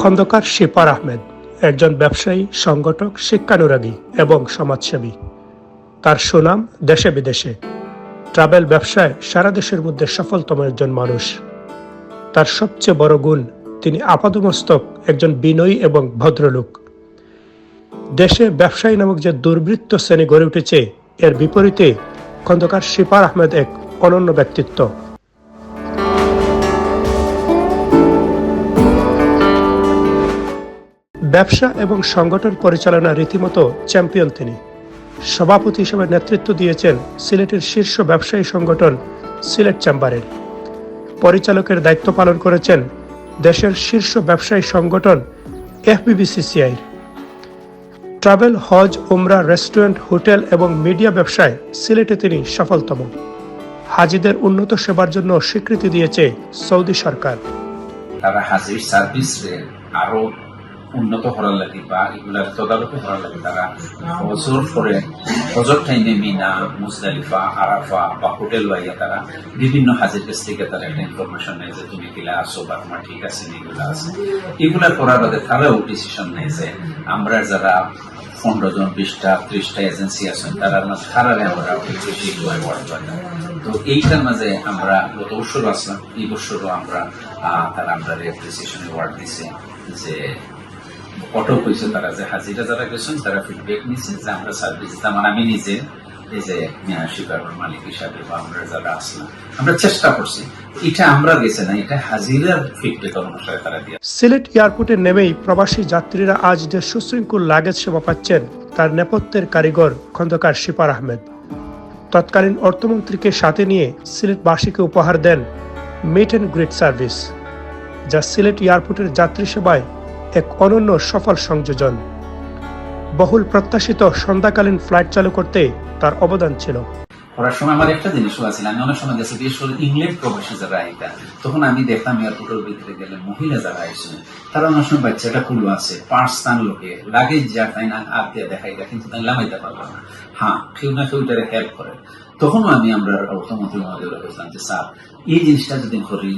খন্দকার শিপার আহমেদ, একজন ব্যবসায়ী, সংগঠক, শিক্ষানুরাগী এবং সমাজসেবী। তার সুনাম দেশে বিদেশে। ট্রাভেল ব্যবসায় সারা দেশের মধ্যে সফলতম একজন মানুষ। তার সবচেয়ে বড় গুণ, তিনি আপাদমস্তক, একজন বিনয়ী এবং ভদ্রলোক। দেশে ব্যবসায়ী নামক যে দুর্বৃত্ত শ্রেণি গড়ে উঠেছে, এর বিপরীতে খন্দকার শিপার আহমেদ এক অনন্য ব্যক্তিত্ব। ব্যবসা এবং সংগঠন পরিচালনা রীতিমতো চ্যাম্পিয়ন তিনি। সভাপতি হিসেবে নেতৃত্ব দিয়েছেন সিলেটের শীর্ষ ব্যবসায়ী সংগঠন সিলেট চেম্বারের। পরিচালকের দায়িত্ব পালন করেছেন দেশের শীর্ষ ব্যবসায়ী সংগঠন এফবিবিসিসিআই ট্রাভেল, হজ, উমরা, রেস্টুরেন্ট, হোটেল এবং মিডিয়া ব্যবসায় সিলেটে তিনি সফলতম। হাজিদের উন্নত সেবার জন্য স্বীকৃতি দিয়েছে সৌদি সরকার। তারা হাজির সার্ভিস আরও উন্নত করার লাগে বা এগুলার তদারকি করার লাগে তারা বছর পরে হজর টাইমে মিনা, মুজদালিফা, আরাফা বা হোটেল বাইয়া তারা বিভিন্ন হাজির কাছ থেকে তারা একটা ইনফরমেশন নেয় যে তুমি কিলা আসো বা তোমার ঠিক আছে, এগুলা আছে। এগুলা করার বাদে তারাও ডিসিশন নেয় যে আমরা যারা পনেরো জন, বিশটা, ত্রিশটা এজেন্সি আছেন, তারা তারারে আমরা বেশি করে বড় তো এইটার মাঝে আমরা গত বছর আসলাম এই বছরও আমরা তারা আমরা অ্যাপ্রিসিয়েশন অ্যাওয়ার্ড দিছে যে অটো কইছে তারা যে হাজিরা যারা গেছেন, তারা ফিডব্যাক নিছে যে আমরা সার্ভিস তেমন আমি নিজে এই যে শিকারের মালিক হিসাবে বা আমরা যারা আসলাম আমরা চেষ্টা করছি। এটা আমরা গেছে না, এটা ফিডব্যাক অনুসারে তারা দিয়ে সিলেট এয়ারপোর্টে নেমেই প্রবাসী যাত্রীরা আজ যে সুশৃঙ্খল লাগেজ সেবা পাচ্ছেন, তার নেপথ্যের কারিগর খন্দকার শিপার আহমেদ। তৎকালীন অর্থমন্ত্রীকে সাথে নিয়ে সিলেটবাসীকে উপহার দেন মিট অ্যান্ড গ্রিট সার্ভিস, যা সিলেট এয়ারপোর্টের যাত্রী সেবায় এক অনন্য সফল সংযোজন। বহুল প্রত্যাশিত সন্ধ্যাকালীন ফ্লাইট চালু করতে তার অবদান ছিল। করার সময় আমার একটা জিনিসও আছে আমি অনেক সময় গেছি, বিশেষ ইংল্যান্ড প্রবাসী যারা আইতা তখন আমি দেখতাম এয়ারপোর্টের ভিতরে গেলে মহিলা যারা আইসে তারা অনেক সময় বাচ্চাটা কুলো আছে পাঁচ স্থান লোকে, লাগেজ যা তাই না হাত দিয়ে দেখাইতা কিন্তু তাই লামাইতে পারব না। হ্যাঁ কেউ না কেউ হেল্প করে। তখনও আমি আমরা অর্থমন্ত্রী মহোদয় বলছিলাম যে, স্যার, এই জিনিসটা যদি করি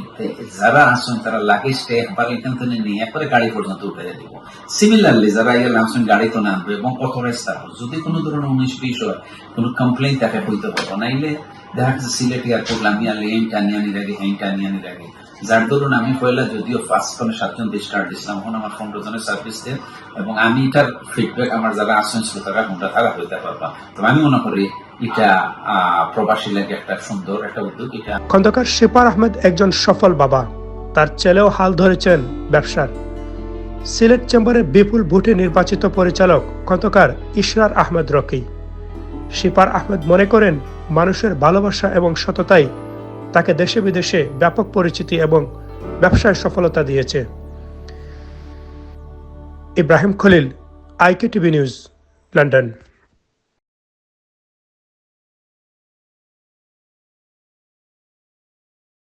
যারা আসুন তারা লাগেজটা একবার এখান থেকে নিয়ে একবারে গাড়ি পর্যন্ত উঠে দিব। সিমিলারলি যারা ইয়ে আসুন গাড়ি তো নামবে এবং অথরাইজ থাকবে যদি কোনো ধরনের উনিশ বিশ হয় কোনো কমপ্লেন তাকে হইতে পারব, নাইলে দেখা যাচ্ছে সিলেট এয়ারপোর্ট আমি আনলে এই টানি আনি রাখি হ্যাঁ নিয়ে আনি রাখি যার দরুন আমি পয়লা যদিও ফার্স্ট ফোনে সাতজন স্টার্ট দিচ্ছিলাম এখন আমার জনের সার্ভিস দেন এবং আমি এটার ফিডব্যাক আমার যারা আসেন শ্রোতারা কোনটা তারা হইতে পারবা। তো আমি মনে করি এটা প্রবাসী লাগে একটা সুন্দর একটা উদ্যোগ, এটা খন্দকার শিপার আহমেদ একজন সফল বাবা। তার ছেলেও হাল ধরেছেন ব্যবসার। সিলেট চেম্বারের বিপুল ভোটে নির্বাচিত পরিচালক খন্দকার ইশরার আহমেদ রকি। শিপার আহমেদ মনে করেন, মানুষের ভালোবাসা এবং সততাই তাকে দেশে বিদেশে ব্যাপক পরিচিতি এবং ব্যবসায় সফলতা দিয়েছে। ইব্রাহিম খলিল আইকে টিভি নিউজ, লন্ডন।